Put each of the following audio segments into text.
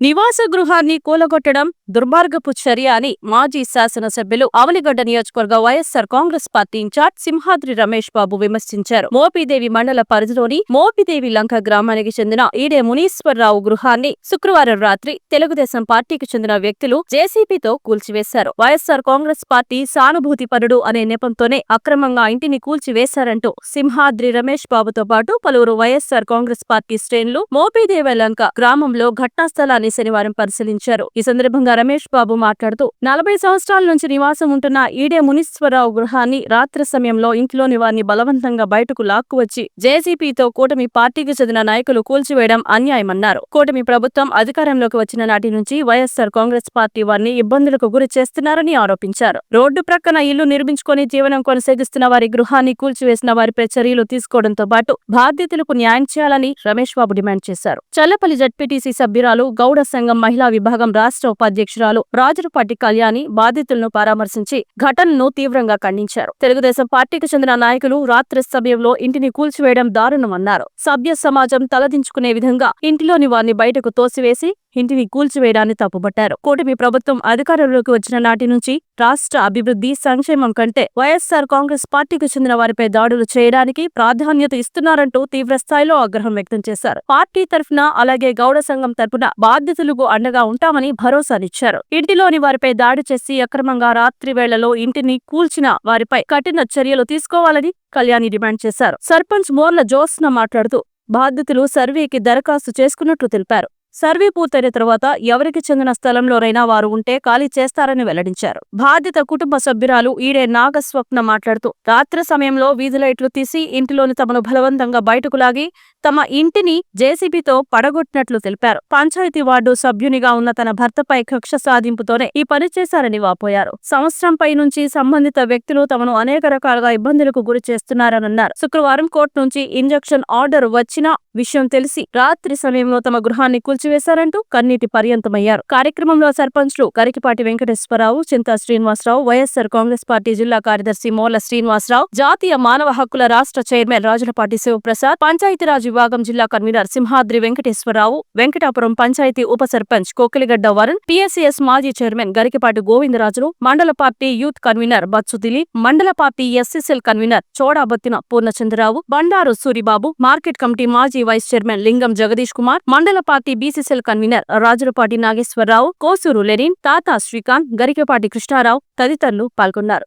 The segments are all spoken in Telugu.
నివాస గృహాన్ని కూలగొట్టడం దుర్మార్గపు చర్య అని మాజీ శాసనసభ్యులు అవలిగడ్డ నియోజకవర్గ YSR Congress party in-charge Simhadri Ramesh Babu విమర్శించారు. మోపిదేవి మండల పరిధిలోని మోపిదేవి లంక గ్రామానికి చెందిన ఈడే మునీశ్వరరావు గృహాన్ని శుక్రవారం రాత్రి తెలుగుదేశం పార్టీకి చెందిన వ్యక్తులు జేసీబీతో కూల్చివేశారు. వైఎస్సార్ కాంగ్రెస్ పార్టీ సానుభూతి పరుడు అనే నెపంతోనే అక్రమంగా ఇంటిని కూల్చివేశారంటూ సింహాద్రి రమేష్ బాబుతో పాటు పలువురు వైఎస్సార్ కాంగ్రెస్ పార్టీ శ్రేణులు మోపిదేవి లంక గ్రామంలో ఘటనా స్థలాన్ని శనివారం పరిశీలించారు. ఈ సందర్భంగా రమేష్ బాబు మాట్లాడుతూ నలభై సంవత్సరాల నుంచి నివాసం ఉంటున్న ఈడే మునీశ్వరరావు గృహాన్ని రాత్రి సమయంలో ఇంట్లోని వారిని బలవంతంగా బయటకు లాక్కువచ్చి జేసీపీతో కూటమి పార్టీకి చెందిన నాయకులు కూల్చివేయడం అన్యాయమన్నారు. కూటమి ప్రభుత్వం అధికారంలోకి వచ్చిన నాటి నుంచి వైఎస్సార్ కాంగ్రెస్ పార్టీ వారిని ఇబ్బందులకు గురి చేస్తున్నారని ఆరోపించారు. రోడ్డు ప్రక్కన ఇల్లు నిర్మించుకొని జీవనం కొనసాగిస్తున్న వారి గృహాన్ని కూల్చివేసిన వారిపై చర్యలు తీసుకోవడంతో పాటు బాధ్యతలకు న్యాయం చేయాలని రమేష్ బాబు డిమాండ్ చేశారు. చల్లపల్లి జడ్పీటీసీ సభ్యురాలు గౌడ సంఘం మహిళా విభాగం రాష్ట్ర ఉపాధ్యక్షురాలు రాజులపాటి కళ్యాణి బాధితులను పరామర్శించి ఘటనను తీవ్రంగా ఖండించారు. తెలుగుదేశం పార్టీకి చెందిన నాయకులు రాత్రి సమయంలో ఇంటిని కూల్చివేయడం దారుణమన్నారు. సభ్య సమాజం తలదించుకునే విధంగా ఇంటిలోని వారిని బయటకు తోసివేసి ఇంటిని కూల్చివేయడాన్ని తప్పుపట్టారు. కూటమి ప్రభుత్వం అధికారంలోకి వచ్చిన నాటి నుంచి రాష్ట్ర అభివృద్ధి సంక్షేమం కంటే వైఎస్సార్ కాంగ్రెస్ పార్టీకి చెందిన వారిపై దాడులు చేయడానికి ప్రాధాన్యత ఇస్తున్నారంటూ తీవ్రస్థాయిలో ఆగ్రహం వ్యక్తం చేశారు. పార్టీ తరఫున అలాగే గౌడ సంఘం తరఫున బాధితులకు అండగా ఉంటామని భరోసానిచ్చారు ఇంటిలోని వారిపై దాడి చేసి అక్రమంగా రాత్రి వేళలో ఇంటిని కూల్చిన వారిపై కఠిన చర్యలు తీసుకోవాలని కళ్యాణి డిమాండ్ చేశారు. సర్పంచ్ మోర్ల జోస్న మాట్లాడుతూ బాధితులు సర్వేకి దరఖాస్తు చేసుకున్నట్లు తెలిపారు. సర్వే పూర్తయిన తర్వాత ఎవరికి చెందిన స్థలంలోనైనా వారు ఉంటే ఖాళీ చేస్తారని వెల్లడించారు. బాధిత కుటుంబ సభ్యురాలు ఈడే నాగస్వప్న మాట్లాడుతూ రాత్రి సమయంలో వీధి లైట్లు తీసి ఇంటిలోని తమను బలవంతంగా బయటకు లాగి తమ ఇంటిని జేసీబీతో పడగొట్టినట్లు తెలిపారు. పంచాయతీ వార్డు సభ్యునిగా ఉన్న తన భర్తపై కక్ష సాధింపుతోనే ఈ పని చేశారని వాపోయారు. సంవత్సరంపై నుంచి సంబంధిత వ్యక్తులు తమను అనేక రకాలుగా ఇబ్బందులకు గురి చేస్తున్నారనన్నారు. శుక్రవారం కోర్టు నుంచి ఇంజక్షన్ ఆర్డర్ వచ్చిన విషయం తెలిసి రాత్రి సమయంలో తమ గృహాన్ని కూల్చి కూల్చివేశారంటూ కన్నీటి పర్యంతమయ్యారు. కార్యక్రమంలో సర్పంచ్లు కరికిపాటి వెంకటేశ్వరరావు చింతా శ్రీనివాసరావు వైఎస్సార్ కాంగ్రెస్ పార్టీ జిల్లా కార్యదర్శి మోల శ్రీనివాసరావు జాతీయ మానవ హక్కుల రాష్ట్ర చైర్మన్ రాజులపాటి శివప్రసాద్ పంచాయతీరాజ్ విభాగం జిల్లా కన్వీనర్ సింహాద్రి వెంకటేశ్వరరావు వెంకటాపురం పంచాయతీ ఉప సర్పంచ్ కోకిలిగడ్డ వరుణ్ పిఎస్సిఎస్ మాజీ చైర్మన్ గరికిపాటి గోవిందరాజులు మండల party youth convener Batsu Dilip మండల party SSL convener Chodabattina Purnachandrarao Bandaru Suribabu market committee మాజీ వైస్ చైర్మన్ లింగం జగదీష్ కుమార్ మండల party BCCL convener Rajulapati Nageswararao Kosuru Lenin Tata Srikanth Garikapati Krishnarao తదితరులు పాల్గొన్నారు.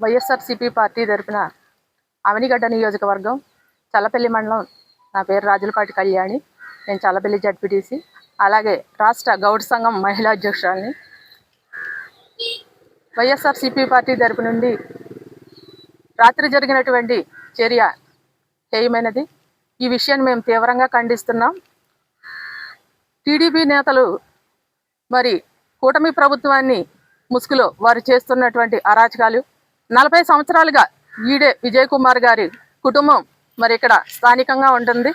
వైఎస్ఆర్సీపీ పార్టీ తరపున అవనిగడ్డ నియోజకవర్గం చల్లపల్లి మండలం నా పేరు రాజులపాటి కళ్యాణి. నేను చల్లపల్లి జడ్పీటీసీ. అలాగే రాష్ట్ర గౌడ్ సంఘం మహిళా అధ్యక్షురాలిని. వైఎస్ఆర్సీపీ పార్టీ తరపు నుండి రాత్రి జరిగినటువంటి చర్య హేయమైనది. ఈ విషయాన్ని మేము తీవ్రంగా ఖండిస్తున్నాం. టీడీపీ నేతలు మరి కూటమి ప్రభుత్వాన్ని ముసుగులో వారు చేస్తున్నటువంటి అరాచకాలు. నలభై సంవత్సరాలుగా ఈడే విజయ్ కుమార్ గారి కుటుంబం మరి ఇక్కడ స్థానికంగా ఉంటుంది.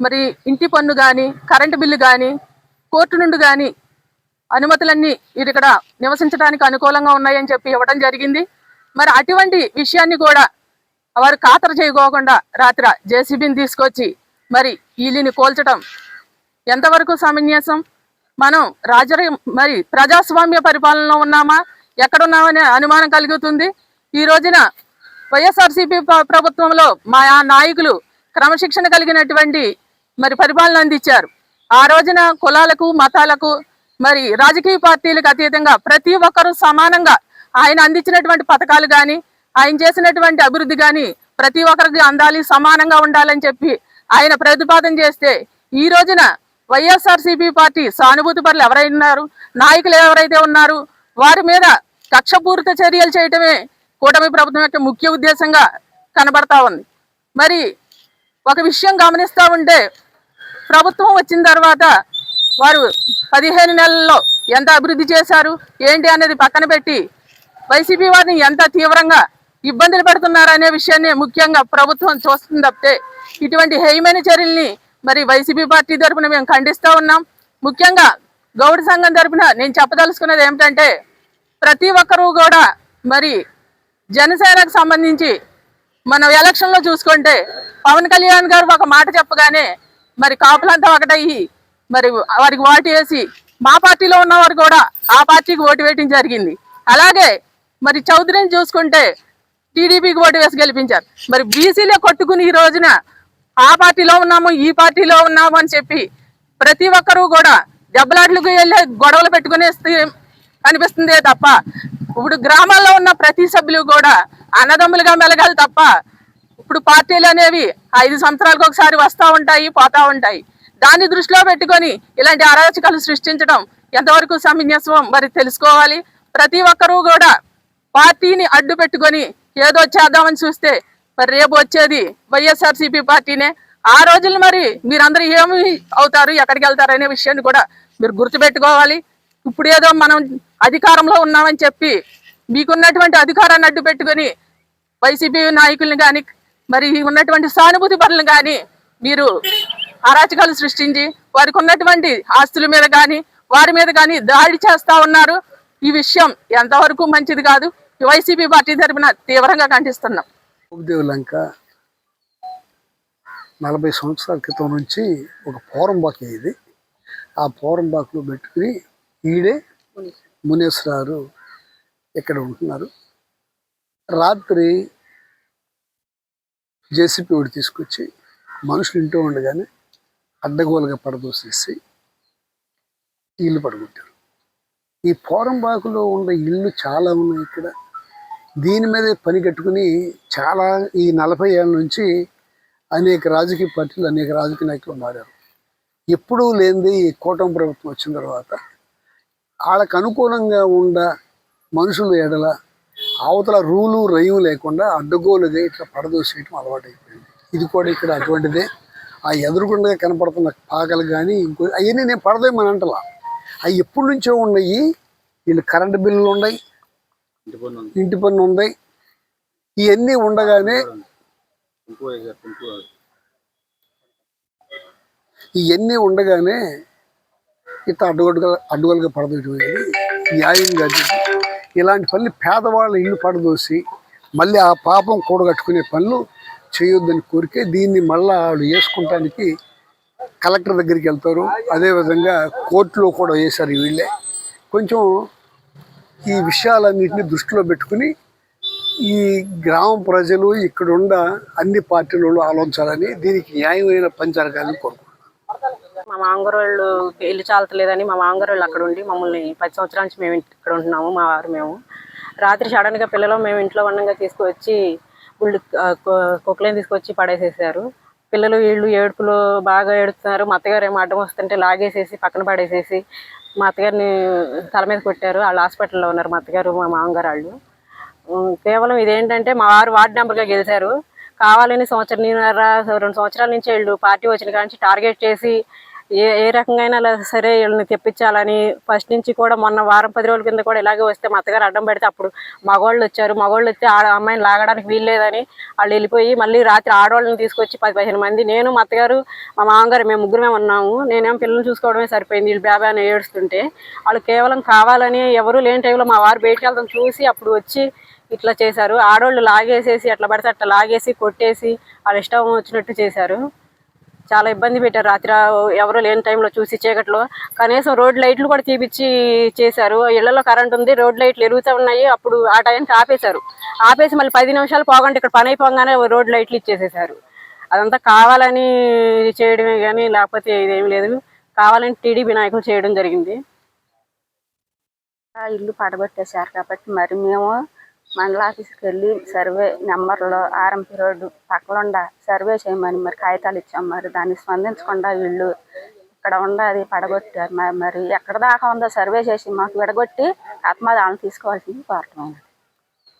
మరి ఇంటి పన్ను కానీ కరెంటు బిల్లు కానీ కోర్టు నుండి కానీ అనుమతులన్నీ ఇది ఇక్కడ నివసించడానికి అనుకూలంగా ఉన్నాయని చెప్పి ఇవ్వడం జరిగింది. మరి అటువంటి విషయాన్ని కూడా వారు ఖాతరు చేయకోకుండా రాత్రి జేసీబీని తీసుకొచ్చి మరి వీళ్ళని కోల్చడం ఎంతవరకు సమన్యాసం మనం రాజ మరి ప్రజాస్వామ్య పరిపాలనలో ఉన్నామా? ఎక్కడున్నామనే అనుమానం కలుగుతుంది. ఈ రోజున వైఎస్ఆర్సీపీ ప్రభుత్వంలో మా నాయకులు క్రమశిక్షణ కలిగినటువంటి మరి పరిపాలన అందించారు. ఆ రోజున కులాలకు మతాలకు మరి రాజకీయ పార్టీలకు అతీతంగా ప్రతి ఒక్కరూ సమానంగా ఆయన అందించినటువంటి పథకాలు కానీ ఆయన చేసినటువంటి అభివృద్ధి కానీ ప్రతి ఒక్కరికి అందాలి సమానంగా ఉండాలని చెప్పి ఆయన ప్రతిపాదన చేస్తే ఈ రోజున వైఎస్ఆర్సీపీ పార్టీ సానుభూతి పరులు ఎవరైనారు ఉన్నారు? నాయకులు ఎవరైతే ఉన్నారు? వారి మీద కక్షపూరిత చర్యలు చేయటమే కూటమి ప్రభుత్వం యొక్క ముఖ్య ఉద్దేశంగా కనబడతా ఉంది. మరి ఒక విషయం గమనిస్తూ ఉంటే ప్రభుత్వం వచ్చిన తర్వాత వారు పదిహేను నెలల్లో ఎంత అభివృద్ధి చేశారు? ఏంటి అనేది పక్కన పెట్టి వైసీపీ వారిని ఎంత తీవ్రంగా ఇబ్బందులు పెడుతున్నారనే అనే విషయాన్ని ముఖ్యంగా ప్రభుత్వం చూస్తుంది తప్పితే ఇటువంటి హేయమైన చర్యల్ని మరి వైసీపీ పార్టీ తరఫున మేము ఖండిస్తూ ఉన్నాం. ముఖ్యంగా గౌడ సంఘం తరఫున నేను చెప్పదలుచుకున్నది ఏమిటంటే ప్రతి ఒక్కరూ కూడా మరి జనసేనకు సంబంధించి మనం ఎలక్షన్లో చూసుకుంటే పవన్ కళ్యాణ్ గారు ఒక మాట చెప్పగానే మరి కాపులంతా ఒకటయ్యి మరి వారికి ఓటు వేసి మా పార్టీలో ఉన్నవారు కూడా ఆ పార్టీకి ఓటు వేయటం జరిగింది. అలాగే మరి చౌదరిని చూసుకుంటే టీడీపీకి ఓటు వేసి గెలిపించారు. మరి బీసీలే కొట్టుకుని ఈ రోజున ఆ పార్టీలో ఉన్నాము ఈ పార్టీలో ఉన్నాము అని చెప్పి ప్రతి ఒక్కరూ కూడా దెబ్బలాట్లకు వెళ్ళే గొడవలు పెట్టుకునే కనిపిస్తుందే తప్ప ఇప్పుడు గ్రామాల్లో ఉన్న ప్రతి సభ్యులు కూడా అన్నదమ్ములుగా మెలగాలి తప్ప ఇప్పుడు పార్టీలు అనేవి ఐదు సంవత్సరాలకు ఒకసారి వస్తూ ఉంటాయి పోతా ఉంటాయి. దాన్ని దృష్టిలో పెట్టుకొని ఇలాంటి అరాచకాలు సృష్టించడం ఎంతవరకు సమంజసం మరి తెలుసుకోవాలి? ప్రతి ఒక్కరూ కూడా పార్టీని అడ్డు పెట్టుకొని ఏదో చేద్దామని చూస్తే మరి రేపు వచ్చేది వైఎస్ఆర్సీపీ పార్టీనే. ఆ రోజులు మరి మీరందరూ ఏమి అవుతారు ఎక్కడికి వెళ్తారు అనే విషయాన్ని కూడా మీరు గుర్తుపెట్టుకోవాలి. ఇప్పుడు ఏదో మనం అధికారంలో ఉన్నామని చెప్పి మీకున్నటువంటి అధికారాన్ని అడ్డు పెట్టుకొని వైసీపీ నాయకుల్ని కానీ మరి ఉన్నటువంటి సానుభూతి పనులు కానీ మీరు అరాచకాలు సృష్టించి వారికి ఉన్నటువంటి ఆస్తుల మీద కానీ వారి మీద కానీ దాడి చేస్తా ఉన్నారు. ఈ విషయం ఎంతవరకు మంచిది కాదు. వైసీపీ పార్టీ తరఫున తీవ్రంగా ఖండిస్తున్నాం. ఉపదేవ్ లంక నలభై సంవత్సరాల క్రితం నుంచి ఒక పోరంబాకి ఇది. ఆ పోరంబాకులో పెట్టుకుని ఈడే మునేశ్వరారు ఇక్కడ ఉంటున్నారు. రాత్రి జేసీపీ ఒకటి తీసుకొచ్చి మనుషులు ఇంటూ ఉండగానే అడ్డగోలుగా పడదోసేసి ఇల్లు పడుకుంటారు ఈ పోరంబాకులో ఉన్న ఇల్లు చాలా ఉన్నాయి ఇక్కడ. దీని మీదే పని కట్టుకుని చాలా ఈ నలభై ఏళ్ళ నుంచి అనేక రాజకీయ పార్టీలు అనేక రాజకీయ నాయకులు మారారు. ఎప్పుడూ లేనిది ఈ కూటమి ప్రభుత్వం వచ్చిన తర్వాత వాళ్ళకు అనుకూలంగా ఉండ మనుషులు ఎడల అవతల రూలు రయం లేకుండా అడ్డగోలుగా ఇట్లా పడదోసేయటం అలవాటైపోయింది. ఇది కూడా ఇక్కడ అటువంటిదే. ఆ ఎదురుగుండగా కనపడుతున్న పాకలు కానీ ఇంకో అవన్నీ నేను పడదేమని అంటలా. అవి ఎప్పటి నుంచో ఉన్నాయి. వీళ్ళు కరెంటు బిల్లులు ఉన్నాయి. ఇంటి పన్ను ఉంది. ఇవన్నీ ఉండగానే ఇవన్నీ ఉండగానే ఇట్లా అడ్డుగడ్డుగా అడ్డుగలుగా పడదోటి న్యాయం కాదు. ఇలాంటి పనులు పేదవాళ్ళ ఇల్లు పడదోసి మళ్ళీ ఆ పాపం కూడగట్టుకునే పనులు చేయొద్దని కోరికే దీన్ని మళ్ళా వాళ్ళు వేసుకుంటానికి కలెక్టర్ దగ్గరికి వెళ్తారు. అదేవిధంగా కోర్టులో కూడా వేశారు వీళ్ళే. కొంచెం ఈ విషయాలన్నింటినీ దృష్టిలో పెట్టుకుని ఈ గ్రామ ప్రజలు ఇక్కడున్న అన్ని పార్టీలలో ఆలోచించాలని దీనికి న్యాయమైన పని జరగాలని కోరుకుంటున్నాను మా మాంగరోళ్ళు ఇల్లు చాలతలేదని మా మాంగరోళ్ళు అక్కడ ఉండి మమ్మల్ని పది సంవత్సరాల నుంచి మేము ఇక్కడ ఉంటున్నాము మా వారు మేము. రాత్రి సడన్గా పిల్లలు మేము ఇంట్లో ఉండగా తీసుకువచ్చి గుళ్ళు కుక్కలేని తీసుకొచ్చి పడేసేసారు. పిల్లలు వీళ్ళు ఏడుపులు బాగా ఏడుతున్నారు మా అత్తగారు ఏమో అడ్డం వస్తుంటే లాగేసేసి పక్కన పడేసేసి మా అత్తగారిని తల మీద కొట్టారు. వాళ్ళు హాస్పిటల్లో ఉన్నారు మా అత్తగారు మా మామగారు వాళ్ళు. కేవలం ఇదేంటంటే మా వారు వార్డు మెంబర్గా గెలిచారు. కావాలని సంవత్సరం రెండు సంవత్సరాల నుంచి వీళ్ళు పార్టీ వచ్చిన కాడ నుంచి టార్గెట్ చేసి ఏ ఏ రకంగా సరే వీళ్ళని తెప్పించాలని ఫస్ట్ నుంచి కూడా మొన్న వారం పది రోజుల కింద కూడా ఇలాగే వస్తే మా అత్తగారు అడ్డం పెడితే అప్పుడు మగవాళ్ళు వచ్చారు. మగవాళ్ళు వచ్చి ఆడ అమ్మాయిని లాగడానికి వీల్లేదని వాళ్ళు వెళ్ళిపోయి మళ్ళీ రాత్రి ఆడవాళ్ళని తీసుకొచ్చి పది పదిహేను మంది. నేను మా అత్తగారు మా మామగారు మేము ముగ్గురమే ఉన్నాము. నేనేమో పిల్లల్ని చూసుకోవడమే సరిపోయింది. వీళ్ళు బేబా అని ఏడుస్తుంటే వాళ్ళు కేవలం కావాలని ఎవరు లేని టైంలో మా వారు బయటికి వెళ్తాం చూసి అప్పుడు వచ్చి ఇట్లా చేశారు. ఆడవాళ్ళు లాగేసేసి అట్లా పడితే అట్లా లాగేసి కొట్టేసి వాళ్ళ ఇష్టం వచ్చినట్టు చేశారు. చాలా ఇబ్బంది పెట్టారు. రాత్రి ఎవరు లేని టైంలో చూసి చీకట్లో కనీసం రోడ్ లైట్లు కూడా తీపిచ్చి చేశారు. ఇళ్ళలో కరెంట్ ఉంది రోడ్ లైట్లు ఎరుగుతూ ఉన్నాయి. అప్పుడు ఆ టైంకి ఆపేశారు. ఆపేసి మళ్ళీ పది నిమిషాలు పోగంటే ఇక్కడ పని అయిపోగానే రోడ్ లైట్లు ఇచ్చేసేసారు. అదంతా కావాలని చేయడమే కానీ లేకపోతే ఇదేమీ లేదు. కావాలని టీడీపీ నాయకులు చేయడం జరిగింది. ఆ ఇల్లు పడగొట్టేశారు కాబట్టి మరి మేము మండల ఆఫీస్కి వెళ్ళి సర్వే నెంబర్లో ఆర్ఎంపి రోడ్డు పక్కలుండా సర్వే చేయమని మరి కాగితాలు ఇచ్చాం మరి. దాన్ని స్పందించకుండా వీళ్ళు ఇక్కడ ఉండ అది పడగొట్టారు మరి మరి ఎక్కడ దాకా ఉందో సర్వే చేసి మాకు విడగొట్టి ఆత్మదానం తీసుకోవాల్సింది కోరటమైనది